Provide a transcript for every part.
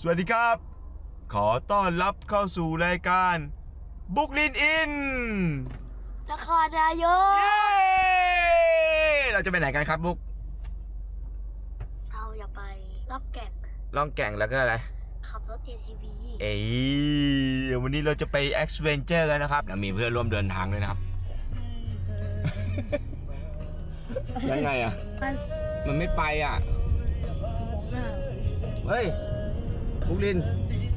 สวัสดีครับ ขอต้อนรับเข้าสู่รายการบุกลินอินนครนายก เย้เราจะไปไหนกันครับบุกเอาอย่าไปล็อกแก่งล่องแก่งแล้วก็อะไร ขับรถ ATV เอ้ยวันนี้เราจะไปแอ v เวนเจอร์กันนะครับมีเพื่อนร่วมเดินทางด้วยนะครับ ยังไงอะ มันไม่ไปอะ เฮ้ย บุกลิน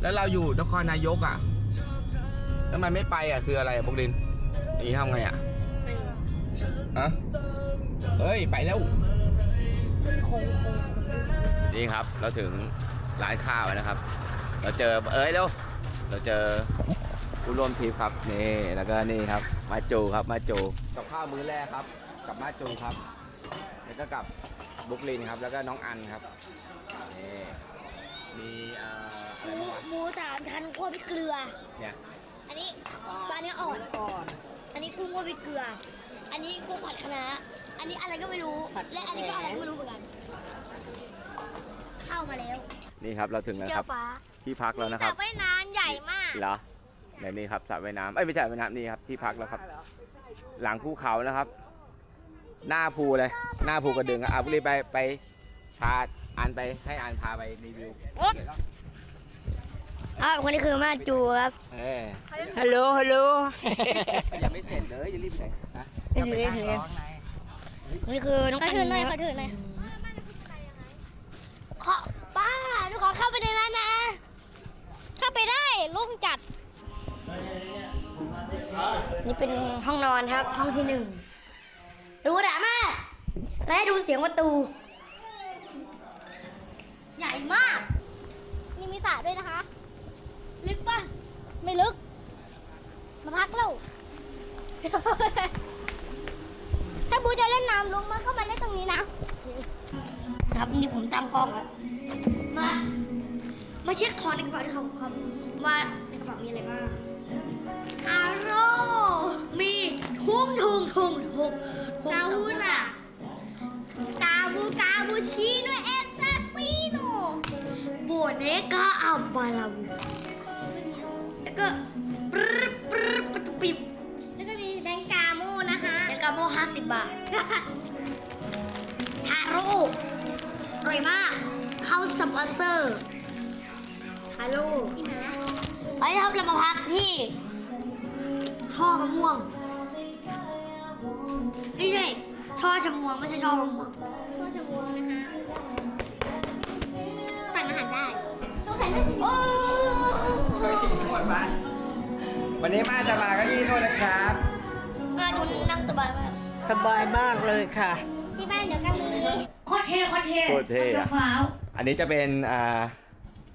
แล้วเราอยู่นครนายกอะแล้วมันไม่ไปอะคืออะไรอะบุกลินอย่างนี้ทำไงอะฮะเฮ้ย ไปแล้วซึ่งคงคงนี่ครับ เราถึงร้านข้าวแล้วนะครับ เราเจอเอ้ยเร็วเราเจอผู้ร่วมทริปครับนี่แล้วก็นี่ครับ มาจูครับมาจูกับข้าวมื้อแรกครับ กับมาจูครับ แล้วก็กับบุกลินครับ แล้วก็น้องอันครับนี่ มีเอ่ออะไรบ้างวะหมูสามชั้นคั่วพริกเกลือ เนี่ยอันนี้ปลาเนื้ออ่อน อันนี้กุ้งคั่วพริกเกลือ อันนี้กุ้งผัดคะน้าอันนี้อะไรก็ไม่รู้และอันนี้ก็อะไรก็ไม่รู้เหมือนกัน เข้ามาแล้ว นี่ครับเราถึงแล้วเจคอรับ ฟ้าที่พักแล้วนะคสรัระบว่ายน้ำใหญ่มาก เหรอในนี้ครับสระว่ายน้ำเอ้ยไม่ใช่สระว่ายน้ำนี่ครับที่พักแล้วครับหลังภูเขานะครับ หน้าภูเลย หน้าภูกระดึงอะบุรีไปไป พาอันไปให้อันพาไปรีวิวอ่าคนนี้คือมาจูครับเออฮัลโหลฮัลโหลยังไม่เสร็จเลยอย่ารีบไปไหนนะไม่ถือไม่ถือคนนี้คือน้องอันถือหน่อยขอถือหน่อยขอป้าหนูขอเข้าไปในนั้นนะ เข้าไปได้ลุ่งจัด นี่เป็นห้องนอนครับ ห้องที่หนึ่งหรูหรามากและให้ดูเสียงประตูใหญ่ มาก นี่มีสระด้วยนะคะ ลึกปะไม่ลึก มาพักแล้วถ้าบูจะเล่นน้ำลงมาเข้ามาเล่นตรงนี้นะ ครับนี่ผมตั้งกล้องแล้วมา มาเช็คของในกระเป๋าด้วยครับครับว่าในกระเป๋ามีอะไรบ้างอาโร่มีทุ่งทุ่งทุ่งทุ่งกาวูน่ เนกาอัมบาลาบูแล้วก็ปรึ๊บปรึ๊บปะตุปิบแล้วก็มีแบงกาโมนะคะแบงกาโมห้าสิบบาทฮาโร่อร่อยมาก เข้าสปอนเซอร์ฮัลโหลไปครับเรามาพักที่ช่อมะม่วงนี่ไงช่อชะมวงไม่ใช่ช่อมะม่วงช่อชะมวงนะคะ สั่งอาหารได้ต้องใส่ไม่โอ้วันนี้มาจะมาก็ยี่นวดนะครับ มาดูนั่งสบายมาก สบายมากเลยค่ะ ที่บ้านเดี๋ยวก็มีโคตรเท่โคตรเท่โคตรเท่อะ ฟ้าวอันนี้จะเป็นอ่า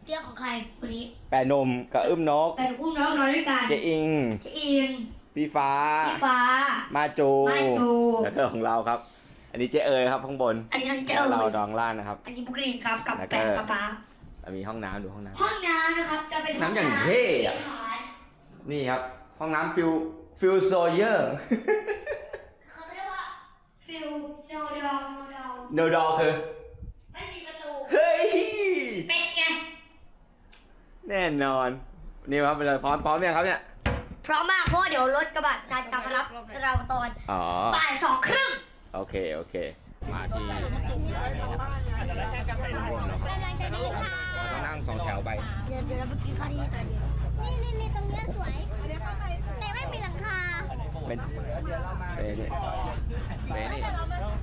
เรื่องของใครคนนี้แปรนมกับอึ้มนก เป็นอุ้มน้องนอนด้วยกันเจอิงพี่อินพี่ฟ้า พี่ฟ้า มาจูมาจู แล้วก็ของเราครับ อันนี้เจเอ๋ยครับข้างบนอันนี้เราจะแล้วเอาเราดองล่างนะครับ อันนี้บุกรีนครับกับแล้วก็แปะป๊าป๊า แล้วมีห้องน้ำดูห้องน้ห้องน้ำนะครับจะเป็นน้ำอย่างเท่อะำนี่ครับ ห้องน้ำฟิลฟิลโซเยอร์เขาเรียกว่าฟิลโนดองโนดองโนดอคือ ไม่มีประตูเฮ้ย เป็ดไงแน่นอน นี่ครับเราพร้อมพร้อมยังครับเนี่ย พร้อมมากเพราะว่าเดี๋ยวรถกระบะดันกลับมารับเราตอนอ๋อ บ่ายสองครึ่งโอเค โอเค มาที่ ข้าวที่นี่ตอนเย็นนี่นี่นี่ตรงเนี้ยสวย แต่ไม่มีหลังคาเป็นเบนี่เบนี่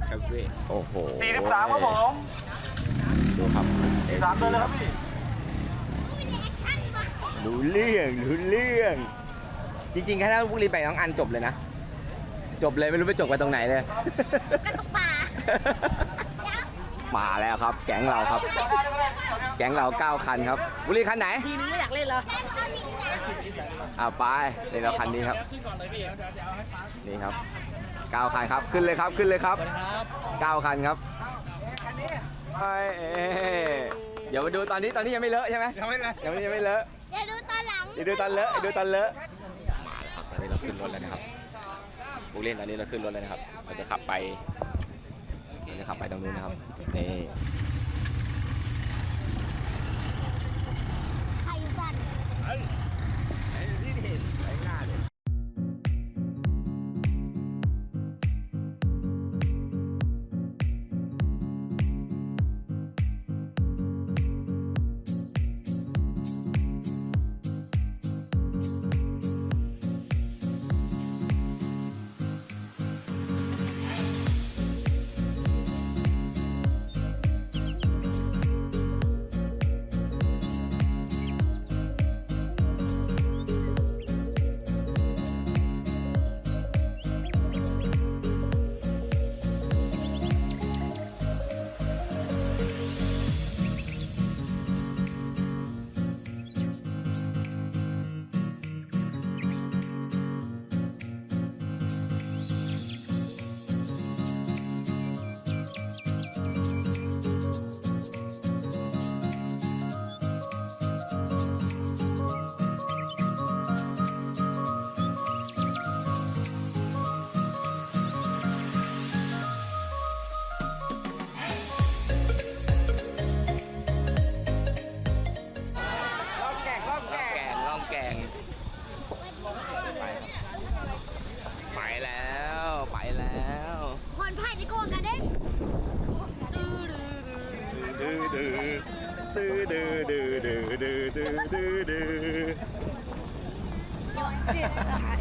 คาเฟ่โอ้โหสี่สิบสามครับผมดูครับสามเลยเลยครับพี่รู้เรื่องรู้เรื่อง จริงๆแค่ถ้าพวกรีไปน้องอันจบเลยนะ จบเลยไม่รู้ไปจบไปตรงไหนเลย กระตุกป่า มาแล้วครับ แก๊งเราครับ แก๊งเราเก้าคันครับ บุรีคันไหน ทีนี้อยากเล่นเหรออ่าไปนี่เราคันนี้ครับ นี่ครับเก้าคันครับ ขึ้นเลยครับ ขึ้นเลยครับเก้าคันครับไปเอ๊ะเดี๋ยวมาดูตอนนี้ ตอนนี้ยังไม่เลอะใช่ไหมยังไม่เลอะยังไม่ยังไม่เลอะเดี๋ยวดูตอนหลังเดี๋ยวดูตอนเลอะเดี๋ยวดูตอนเลอะ มาแล้วครับ ตอนนี้เราขึ้นรถแล้วนะครับบุเล่นตอนนี้เราขึ้นรถแล้วนะครับ เราจะขับไป ราจะขับไปตรงนู้นนะครับนี่ไข่สั่น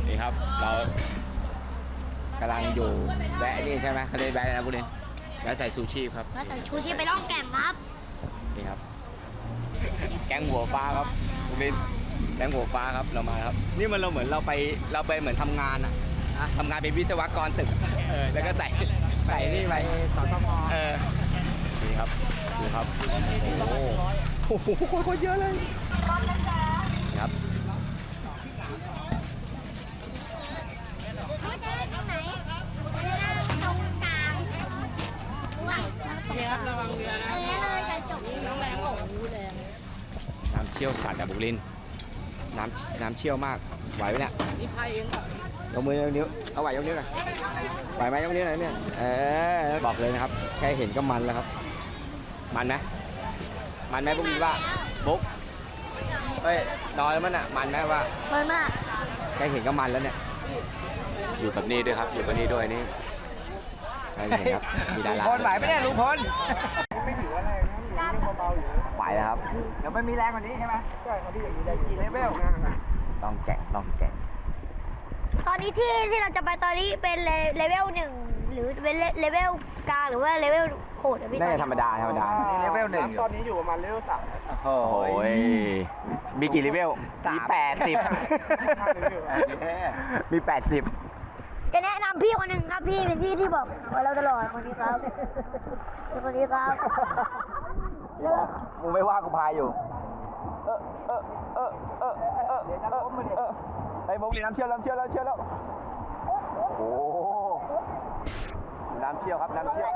นี่ครับ เรากำลังอยู่แวะนี่ใช่ไหมเขาเรียกแวะอะไรนะบุรินทร์แวะใส่ซูชีพครับแล้วใส่ชูชีพไปล่องแก่งครับนี่ครับ แกงหัวฟ้าครับบุรินทร์แกงหัวฟ้าครับเรามาครับ นี่มันเราเหมือนเราไปเราไปเหมือนทำงานอะอะทำงานเป็นวิศวกรตึกอะแล้วก็ใส่ใส่นี่ไปสตมเออนี่ครับดูครับโอ้โหโอ้โหคนเยอะเลยครับ เขาจะเล่นตรงไหนจะเล่นตรงกลางว้าวนี่ครับระวังเรือนะตรงนี้เลยกระจกน้องแรงโอ้โหแรง น้ำเชี่ยวสัตว์อะบุรินทร์น้ำน้ำเชี่ยวมากไหวไหมเนี่ยนี่พายเองค่ะยกมือยกนิ้วเอาไหวยกนิ้วหน่อยไหวไหมยกนิ้วหน่อยเนี่ยเออบอกเลยนะครับ แค่เห็นก็มันแล้วครับ มันไหมมันไหมพวกนี้ว่าบุ๊กเอ้ยนอนแล้วมันอะมันไหมว่าเปิดมากแค่เห็นก็มันแล้วเนี่ยอยู่กับนี่ด้วยครับ อยู่กับนี่ด้วยนี่ใครเห็นครับมีดาราพลไหวไหมเนี่ยลุงพล ๆอยู่ไหวแล้วครับ เดี๋ยวไม่มีแรงกว่านี้ใช่ไหมใช่ครับพี่อย่างนี้ได้กี่เลเวลลองแกะลองแกะตอนนี้ที่ที่เราจะไปตอนนี้เป็นเลเลเวลหนึ่งหรือเป็นเลเลเวลกลางหรือว่าเลเวลโหดอะพี่น่าจะธรรมดาธรรมดานี่เลเวลหนึ่งอยู่ตอนนี้อยู่ประมาณเลเวลสามโอ้โอ้ยมีกี่เลเวลสามมีแปดสิบเย้มีแปดสิบจะแนะนำพี่คนหนึ่งครับพี่เป็นพี่ที่บอกกับเราตลอดคนนี้ครับคนนี้ครับ เลิกมึงไม่ว่ากูพายอยู่ เออเออเออเออเออเดี๋ยวจะล้มมาดิเออไอ้มุกนี่น้ำเชี่ยวน้ำเชี่ยวน้ำเชี่ยวแล้ว โอ้โหน้ำเชี่ยวครับน้ำเชี่ยว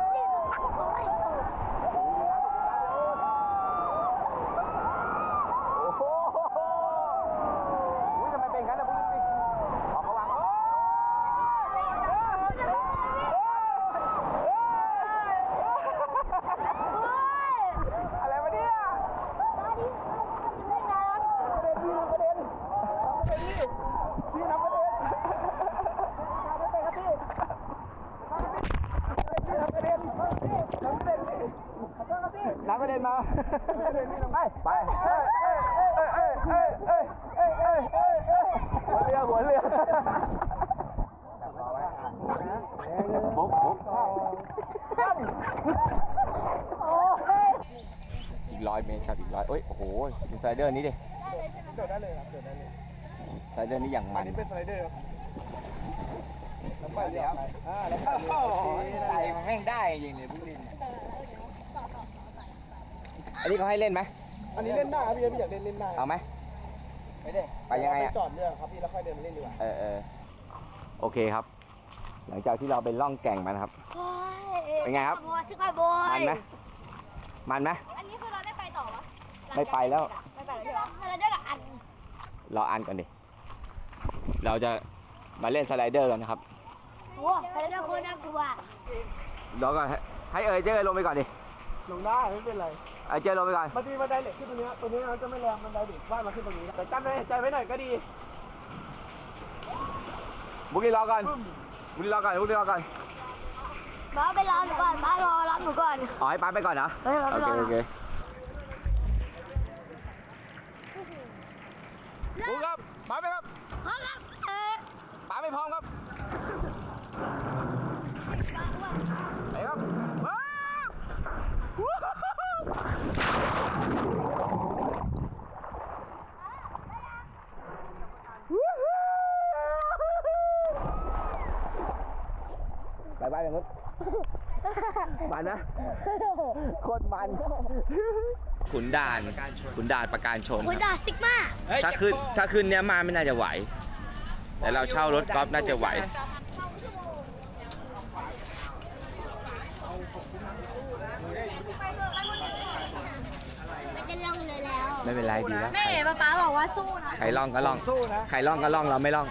อีกร้อยเมตรครับอีกร้อยโอ้ยโอ้โหดูสไลเดอร์นี้ดิเกิดได้เลยครับเกิดได้เลยสไลเดอร์นี้อย่างมัอันนนี้เป็นสไลเดอร์ครับแล้วไปเดี๋ยวอ่าแล้วไปโอ้โหใส่แม่งได้จริงเลยพวกนี้อันนี้เขาให้เล่นไหมอันนี้เล่นได้ครับพี่พี่อยากเล่นเล่นได้เอาไหมไม่ได้ ไปยังไงไปอะจอดเรือครับพี่แล้วค่อยเดินมาเล่นดีกว่า เออเออโอเคครับ หลังจากที่เราไปล่องแก่งมานะครับเป็นไงครับบัวชิคอยบอยมันไหมมันไหม อันนี้คือเราได้ไปต่อวะไม่ไปแล้ว ไม่ไปแล้วใช่ไหมเราได้กับอันรออ่านก่อนดิ เราจะมาเล่นสไลเดอร์กันนะครับโอ้เราได้คนน่ากลัวเดี๋ยวก่อนให้ให้เอ๋ยเจ้ยลงไปก่อนดิ ลงได้ไม่เป็นไร เอ้ยเจ้ยลงไปก่อน มันจะมีบันไดเหล็กขึ้นตรงนี้ตรงนี้มันจะไม่แรงบันไดเด็กว่ายมาขึ้นตรงนี้แต่กั้นไว้ใจไว้หน่อยก็ดี บุกี้รอก่อน บุกี้รอก่อนบุกี้รอก่อนบ้าไปรอหนูก่อนบ้ารอรับหนูก่อน อ๋อให้ป้าไปก่อนเหรอเออโอรอเคโอเคบุกครับป้าไปครับพร้อมครับเออป้าไม่พร้อมครับไปครับว้าววู้ฮู้ ไปบ้านกันนุ๊มันนะ โคตรมัน ขุนด่าน ขุนด่านประการชนคุณครับดาซิกมาถ้าขึ้นถ้าขึ้นเนี้ยมาไม่น่าจะไหว แต่เราเช่ารถกอล์ฟน่าจะไหว มันจะลงเลยแล้ว ไม่เป็นไรดีแล้วแม่ป๊าป๊าบอกว่าสู้นะ ใครล่องก็ล่องใครล่องก็ล่องเราไม่ล่อง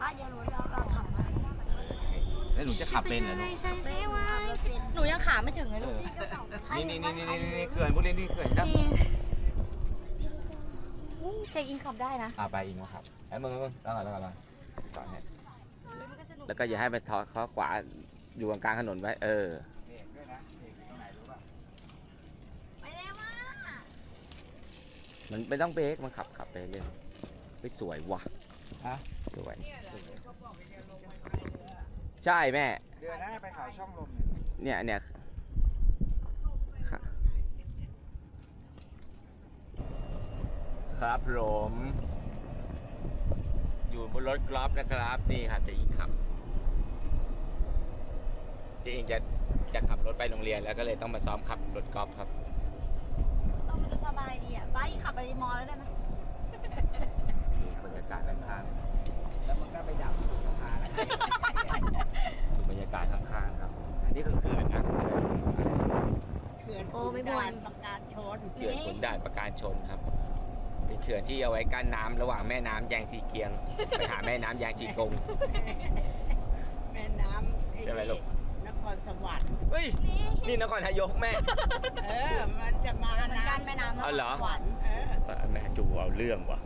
ป้าเดี๋ยวหนูจะลองขับมา แล้วหนูจะขับเป็นเหรอหนูยังขาไม่ถึงเลยลูกนี่นี่นี่นี่นี่นี่เขื่อนพวกนี้นี่เขื่อนนะเช็คอินขับได้นะอ่าไปอีกนะครับไอ้มึงมึงล่องก่อนล่องก่อนล่องก่อนเนี่ยแล้วก็อย่าให้ไปทอดข้อขวาอยู่กลางถนนไว้ เออมันไม่ต้องเบรกมันขับขับไปเรื่อยไปสวยว่ะฮะสวย ใช่แม่ เดือนหน้าไปเขาช่องลมเนี่ยเนี่ยค่ะครับผมอยู่บนรถกรอบนะครับ นี่ครับเจะอิงขับเจะอิงจะจะขับรถไปโรงเรียนแล้วก็เลยต้องมาซ้อมขับรถกอล์ฟครับ ต้องมันจะสบายดีอะบ้าอีขับไปมอแล้วได้ไหมนี่บรรยากาศข้าง แล้วมันก็ไปดับสะพานแล้วๆดูบรรยากาศข้างๆครับ อันนี้คือเขื่อนนะเขื่อนโอ้ไม่บ่น ประการชนเขื่อนขุนด่านประการชนครับ เป็นเขื่อนที่เอาไว้กั้นน้ำระหว่างแม่น้ำแยงสีเกียงไปหาแม่น้ำแยงสีกง แม่น้ำใช่ไหมลูก นครสวรรค์เฮ้ยนี่นครนายกแม่ เออ มันจะมาเหมือนกันแม่น้ำนคอ๋อเหรอ สวรรค์เออแม่จูเอาเรื่องว่ะ